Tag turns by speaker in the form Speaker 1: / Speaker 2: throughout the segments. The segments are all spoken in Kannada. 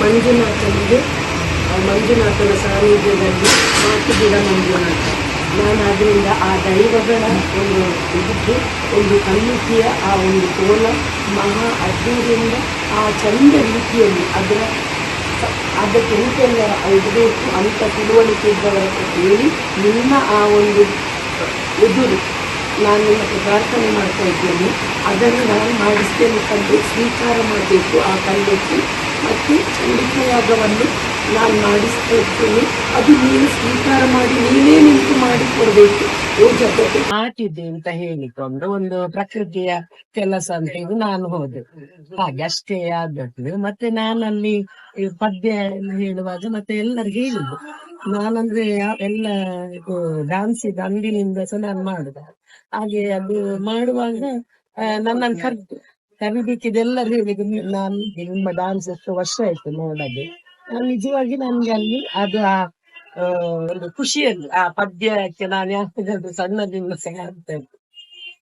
Speaker 1: ಮಂಜುನಾಥನಿಗೆ, ಆ ಮಂಜುನಾಥನ ಸಾನ್ನಿಧ್ಯದಲ್ಲಿ ಮಾತು ಗಿಡ ಮಂಜುನಾಥ. ನಾನು ಅದರಿಂದ ಆ ದೈವಗಳ ಒಂದು ಇದಕ್ಕೆ ಒಂದು ಕಲ್ಲಿಕೆಯ ಆ ಒಂದು ಕೋಲ ಮಹಾ ಅದ್ದೂರಿಯಿಂದ ಆ ಚಂದ ರೀತಿಯಲ್ಲಿ ಅದರ ಅದಕ್ಕೆ ಎಂತೆಲ್ಲ ಇರಬೇಕು ಅಂತ ತಿಳುವಳಿಕೆ ಇದ್ದವರ ಹೇಳಿ ನಿಮ್ಮ ಆ ಒಂದು ಎದುರು ನಾನು ಹತ್ರ ಪ್ರಾರ್ಥನೆ ಮಾಡ್ತಾ ಇದ್ದೇನೆ. ಅದನ್ನು ನಾನು ಮಾಡಿಸ್ತೇನೆ ಕಂಡು ಸ್ವೀಕಾರ ಮಾಡಬೇಕು ಆ ಕಲ್ಲಕ್ಕೆ ಮತ್ತು ಚಂಡಿಕಾಯಾಗವನ್ನು ನಾನು ಮಾಡಿಸ್ತಾ ಇದ್ದೇನೆ ಅದು ನೀನು ಸ್ವೀಕಾರ ಮಾಡಿ, ನೀನೇ ನಿಂತು ಮಾಡಿಕೊಡ್ಬೇಕು ಓ ಜಗತ್ತು. ಅಂತ ಹೇಳಿಕೊಂಡು ಒಂದು ಪ್ರಕೃತಿಯ ಕೆಲಸ ಅಂತ ಇದು ನಾನು ಹೋದೆ. ಹಾಗೆ ಅಷ್ಟೇ ಆದದ್ದು. ಮತ್ತೆ ನಾನಲ್ಲಿ ಪದ್ಯ ಹೇಳುವಾಗ ಮತ್ತೆ ಎಲ್ಲರಿಗೂ ಹೇಳಿದ್ದು ನಾನಂದ್ರೆ ಎಲ್ಲ ಡಾನ್ಸ್ ಇದು ಅಂದಿನಿಂದ ಸಹ ನಾನು ಮಾಡುದ. ಹಾಗೆ ಅದು ಮಾಡುವಾಗ ನನ್ನನ್ನು ಕರ್ದು ಕರಿಬೇಕಿದೆಲ್ಲರೂ ಹೇಳಿದ್ರು ನಾನು ನಿಮ್ಮ ಡಾನ್ಸ್ ಎಷ್ಟು ವರ್ಷ ಆಯ್ತು ನೋಡದೆ. ನಿಜವಾಗಿ ನನ್ಗೆ ಅಲ್ಲಿ ಅದು ಆ ಒಂದು ಖುಷಿಯಲ್ಲಿ, ಆ ಪದ್ಯಕ್ಕೆ ನಾನು ಯಾವ್ದಾದ್ರು ಸಣ್ಣದಿಂದ ಆಡ್ತಾ ಇದ್ದೆ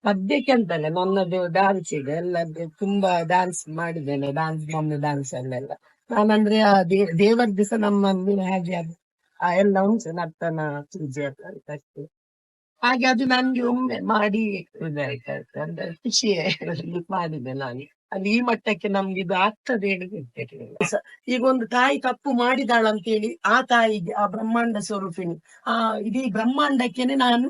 Speaker 1: ಪದ್ಯಕ್ಕೆ ಅಂತಲ್ಲ, ನನ್ನದು ಡಾನ್ಸ್ ಇದೆ, ಎಲ್ಲದ್ದು ತುಂಬಾ ಡಾನ್ಸ್ ಮಾಡಿದ್ದೇನೆ ಡಾನ್ಸ್ ಮೊನ್ನೆ ಡಾನ್ಸ್ ಅಲ್ಲೆಲ್ಲ. ನಾನಂದ್ರೆ ಆ ದೇವರ ದಿವಸ ನಮ್ಮಲ್ಲಿ ಹಾಗೆ ಅದು, ಆ ಎಲ್ಲ ಉಂಟು, ನರ್ತನ ಪೂಜೆ ಅಂತ. ಹಾಗೆ ಅದು ನನ್ಗೆ ಒಮ್ಮೆ ಮಾಡಿ ಅಂದ್ರೆ ಖುಷಿಯೇ ಮಾಡಿದೆ ನಾನು. ಅಲ್ಲಿ ಈ ಮಟ್ಟಕ್ಕೆ ನಮ್ಗೆ ಇದು ಆಗ್ತದೆ ಹೇಳಿ ಈಗ ಒಂದು ತಾಯಿ ತಪ್ಪು ಮಾಡಿದಾಳ ಅಂತೇಳಿ ಆ ತಾಯಿಗೆ ಆ ಬ್ರಹ್ಮಾಂಡ ಸ್ವರೂಪಿಣಿ. ಆ ಇಡೀ ಬ್ರಹ್ಮಾಂಡಕ್ಕೇನೆ ನಾನು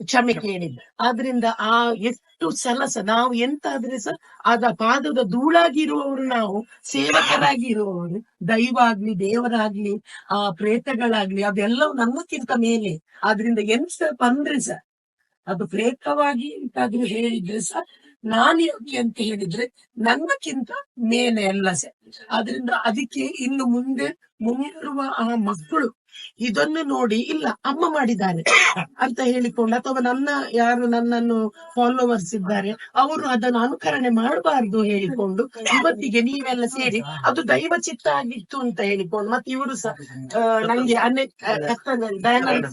Speaker 1: ಕ್ಷಮೆ ಕೇಳಿದ್ದ ಆದ್ರಿಂದ ಆ ಎಷ್ಟು ಸಲಸ ನಾವು ಎಂತಾದ್ರೆ ಸಹ ಆದ ಪಾದದ ಧೂಳಾಗಿರುವವರು ನಾವು ಸೇವಕರಾಗಿ ಇರುವವರು ದೈವ ಆಗ್ಲಿ ದೇವರಾಗ್ಲಿ ಆ ಪ್ರೇತಗಳಾಗ್ಲಿ ಅದೆಲ್ಲವೂ ನಮ್ಮಕ್ಕಿಂತ ಮೇಲೆ. ಆದ್ರಿಂದ ಎಂತ ಬಂದ್ರೆ ಸಹ ಅದು ಪ್ರೇತವಾಗಿ ಎಂತಾದ್ರೂ ಹೇಳಿದ್ರೆ ಸಹ ನಾನು ಯೋಗ್ಯ ಅಂತ ಹೇಳಿದ್ರೆ ನನ್ನಕ್ಕಿಂತ ಮೇಲೆ ಎಲ್ಲ ಸಹ. ಆದ್ರಿಂದ ಅದಕ್ಕೆ ಇನ್ನು ಮುಂದೆ ಮುಂದಿರುವ ಆ ಮಕ್ಕಳು ಇದನ್ನು ನೋಡಿ ಇಲ್ಲ, ಅಮ್ಮ ಮಾಡಿದ್ದಾರೆ ಅಂತ ಹೇಳಿಕೊಂಡು ಅಥವಾ ನನ್ನ ಯಾರು ನನ್ನನ್ನು ಫಾಲೋವರ್ಸ್ ಇದ್ದಾರೆ, ಅವರು ಅದನ್ನು ಅನುಕರಣೆ ಮಾಡಬಾರ್ದು ಹೇಳಿಕೊಂಡು ಇವತ್ತಿಗೆ ನೀವೆಲ್ಲ ಸೇರಿ ಅದು ದೈವ ಚಿತ್ತ ಆಗಿತ್ತು ಅಂತ ಹೇಳಿಕೊಂಡು, ಮತ್ತೆ ಇವರು ಸಹ ನಂಗೆ ಅನೇಕ ದಯಾನಂದ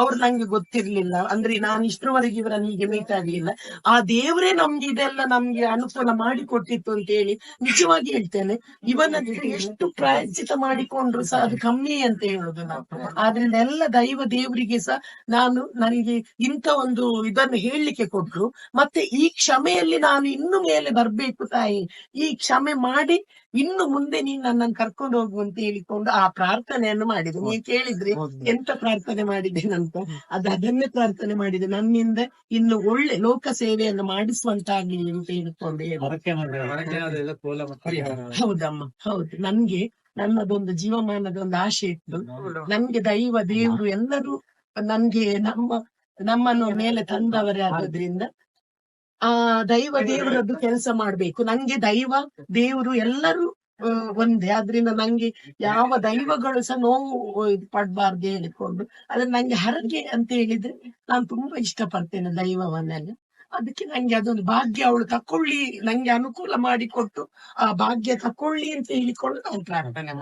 Speaker 1: ಅವ್ರು ನಂಗೆ ಗೊತ್ತಿರ್ಲಿಲ್ಲ. ಅಂದ್ರೆ ನಾನು ಇಷ್ಟರವರೆಗೆ ಇವರ ಹೀಗೆ ಮೀಟ್ ಆಗ್ಲಿಲ್ಲ. ಆ ದೇವರೇ ನಮ್ಗೆ ಇದೆಲ್ಲ ನಮ್ಗೆ ಅನುಕೂಲ ಮಾಡಿಕೊಟ್ಟಿತ್ತು ಅಂತ ಹೇಳಿ ನಿಜವಾಗಿ ಹೇಳ್ತೇನೆ ಇವನ ಎಷ್ಟು ಪ್ರಾಯಶ್ಚಿತ ಮಾಡಿಕೊಂಡ್ರು ಸಹ ಅದು ಕಮ್ಮಿ ಅಂತ ನಾವು ಆದ್ರಿಂದ ಎಲ್ಲ ದೈವ ದೇವರಿಗೆ ಸಹ ನಾನು ನನಗೆ ಇಂಥ ಒಂದು ಇದನ್ನು ಹೇಳಲಿಕ್ಕೆ ಕೊಟ್ರು. ಮತ್ತೆ ಈ ಕ್ಷಮೆಯಲ್ಲಿ ನಾನು ಇನ್ನು ಮೇಲೆ ಬರ್ಬೇಕು ತಾಯಿ. ಈ ಕ್ಷಮೆ ಮಾಡಿ ಇನ್ನು ಮುಂದೆ ನೀನ್ ನನ್ನನ್ನು ಕರ್ಕೊಂಡು ಹೋಗು ಅಂತ ಹೇಳಿಕೊಂಡು ಆ ಪ್ರಾರ್ಥನೆಯನ್ನು ಮಾಡಿದೆ. ನೀವು ಕೇಳಿದ್ರಿ ಎಂತ ಪ್ರಾರ್ಥನೆ ಮಾಡಿದ್ದೇನಂತ? ಅದು ಅದನ್ನೇ ಪ್ರಾರ್ಥನೆ ಮಾಡಿದೆ. ನನ್ನಿಂದ ಇನ್ನು ಒಳ್ಳೆ ಲೋಕ ಸೇವೆಯನ್ನು ಮಾಡಿಸುವಂತಾಗ್ಲಿ ಅಂತ ಹೇಳಿಕೊಂಡು. ಹೌದಮ್ಮ ಹೌದು. ನನ್ಗೆ ನನ್ನದೊಂದು ಜೀವಮಾನದ ಒಂದು ಆಶೆ ಇತ್ತು. ನನ್ಗೆ ದೈವ ದೇವರು ಎಲ್ಲರೂ ನನ್ಗೆ ನಮ್ಮ ನಮ್ಮನ್ನು ಮೇಲೆ ತಂದವರೇ ಆಗೋದ್ರಿಂದ ಆ ದೈವ ದೇವರದ್ದು ಕೆಲಸ ಮಾಡ್ಬೇಕು. ನಂಗೆ ದೈವ ದೇವರು ಎಲ್ಲರೂ ಒಂದೇ. ಆದ್ರಿಂದ ನಂಗೆ ಯಾವ ದೈವಗಳು ಸಹ ನೋವು ಇದು ಪಡ್ಬಾರ್ದು ಹೇಳಿಕೊಂಡು ಅದ್ರ ನಂಗೆ ಹರಕೆ ಅಂತ ಹೇಳಿದ್ರೆ ನಾನು ತುಂಬಾ ಇಷ್ಟಪಡ್ತೇನೆ ದೈವವನ್ನೆಲ್ಲ. ಅದಕ್ಕೆ ನಂಗೆ ಅದೊಂದು ಭಾಗ್ಯ ಅವಳು ತಕೊಳ್ಳಿ, ನಂಗೆ ಅನುಕೂಲ ಮಾಡಿಕೊಟ್ಟು ಆ ಭಾಗ್ಯ ತಕೊಳ್ಳಿ ಅಂತ ಹೇಳಿಕೊಂಡು ನಾನು ಪ್ರಾರ್ಥನೆ